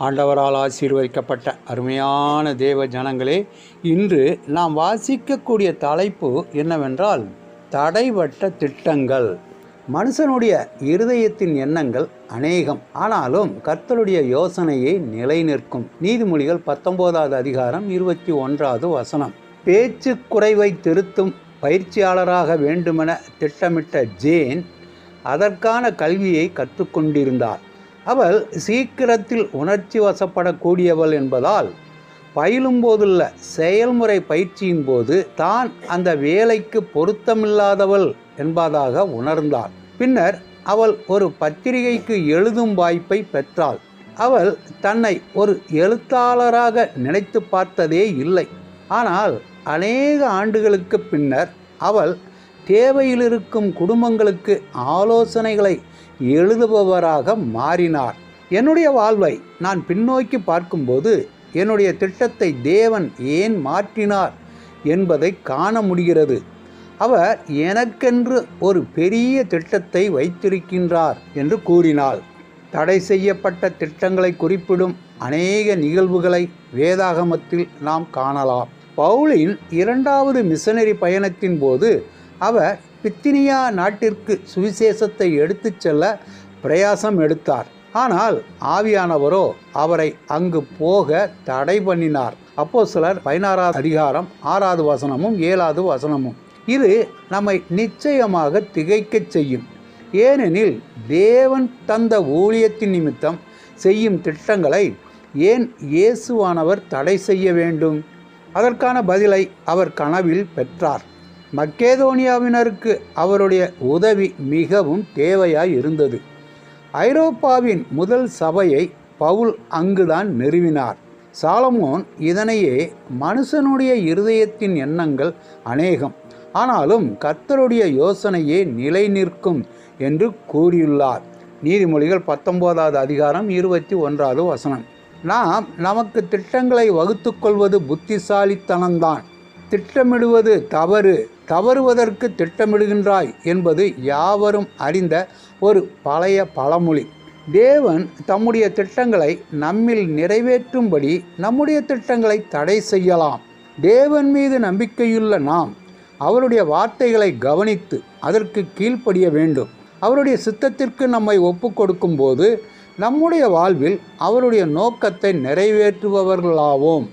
ஆண்டவரால் ஆசீர்வதிக்கப்பட்ட அருமையான தேவ ஜனங்களே இன்று நாம் வாசிக்கக்கூடிய தலைப்பு என்னவென்றால் தடைபட்ட திட்டங்கள். மனுஷனுடைய இருதயத்தின் எண்ணங்கள் அநேகம் ஆனாலும் கர்த்தருடைய யோசனையை நிலைநிற்கும். நீதிமொழிகள் பத்தொன்பதாவது அதிகாரம் இருபத்தி ஒன்றாவது வசனம். பேச்சு குறைவை திருத்தும் பயிற்சியாளராக வேண்டுமென திட்டமிட்ட ஜேன் அதற்கான கல்வியை கற்றுக்கொண்டிருந்தார். அவள் சீக்கிரத்தில் உணர்ச்சி வசப்படக்கூடியவள் என்பதால் பயிலும் போதுள்ள செயல்முறை பயிற்சியின் போது தான் அந்த வேலைக்கு பொருத்தமில்லாதவள் என்பதாக உணர்ந்தாள். பின்னர் அவள் ஒரு பத்திரிகைக்கு எழுதும் வாய்ப்பை பெற்றாள். அவள் தன்னை ஒரு எழுத்தாளராக நினைத்து பார்த்ததே இல்லை. ஆனால் அநேக ஆண்டுகளுக்கு பின்னர் அவள் தேவையில் இருக்கும் குடும்பங்களுக்கு ஆலோசனைகளை எழுதுபவராக மாறினார். என்னுடைய வாழ்வை நான் பின்னோக்கி பார்க்கும்போது என்னுடைய திட்டத்தை தேவன் ஏன் மாற்றினார் என்பதை காண முடிகிறது. அவர் எனக்கென்று ஒரு பெரிய திட்டத்தை வைத்திருக்கின்றார் என்று கூறினாள். தடை செய்யப்பட்ட திட்டங்களை குறிப்பிடும் அநேக நிகழ்வுகளை வேதாகமத்தில் நாம் காணலாம். பவுலின் இரண்டாவது மிஷனரி பயணத்தின் போது அவர் பித்தினியா நாட்டிற்கு சுவிசேஷத்தை எடுத்துச் செல்ல பிரயாசம் எடுத்தார். ஆனால் ஆவியானவரோ அவரை அங்கு போக தடை பண்ணினார். அப்போ சிலர் பதினாறாவது அதிகாரம் ஆறாவது வசனமும் ஏழாவது வசனமும். இது நம்மை நிச்சயமாக திகைக்கச் செய்யும். ஏனெனில் தேவன் தந்த ஊழியத்தின் நிமித்தம் செய்யும் திட்டங்களை ஏன் இயேசுவானவர் தடை செய்ய வேண்டும்? அதற்கான பதிலை அவர் கனவில் பெற்றார். மக்கேதோனியாவினருக்கு அவருடைய உதவி மிகவும் தேவையாய் இருந்தது. ஐரோப்பாவின் முதல் சபையை பவுல் அங்குதான் நிறுவினார். சாலமோன் இதனையே மனுஷனுடைய இருதயத்தின் எண்ணங்கள் அநேகம். ஆனாலும் கர்த்தருடைய யோசனையே நிலை நிற்கும் என்று கூறியுள்ளார். நீதிமொழிகள் பத்தொன்பதாவது அதிகாரம் இருபத்தி ஒன்றாவது வசனம். நாம் நமக்கு திட்டங்களை வகுத்து கொள்வது புத்திசாலித்தனம்தான். திட்டமிடுவது தவறு தவறுவதற்கு திட்டமிடுகின்றாய் என்பது யாவரும் அறிந்த ஒரு பழைய பழமொழி. தேவன் தம்முடைய திட்டங்களை நம்மில் நிறைவேற்றும்படி நம்முடைய திட்டங்களை தடை செய்யலாம். தேவன் மீது நம்பிக்கையுள்ள நாம் அவருடைய வார்த்தைகளை கவனித்து அதற்கு கீழ்ப்படிய வேண்டும். அவருடைய சித்தத்திற்கு நம்மை ஒப்பு கொடுக்கும்போது நம்முடைய வாழ்வில் அவருடைய நோக்கத்தை நிறைவேற்றுபவர்களாவோம்.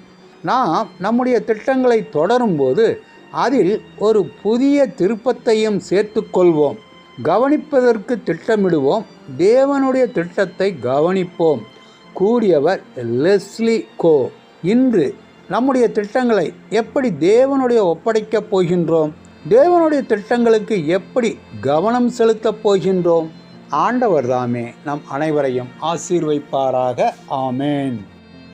நாம் நம்முடைய திட்டங்களை தொடரும்போது அதில் ஒரு புதிய திருப்பத்தையும் சேர்த்துக்கொள்வோம். கவனிப்பதற்கு திட்டமிடுவோம். தேவனுடைய திட்டத்தை கவனிப்போம். கூறியவர் லெஸ்லி கோ இன்று நம்முடைய திட்டங்களை எப்படி தேவனுடைய ஒப்படைக்கப் போகின்றோம்? தேவனுடைய திட்டங்களுக்கு எப்படி கவனம் செலுத்தப் போகின்றோம்? ஆண்டவர் தாமே நம் அனைவரையும் ஆசீர்வைப்பாராக. ஆமேன்.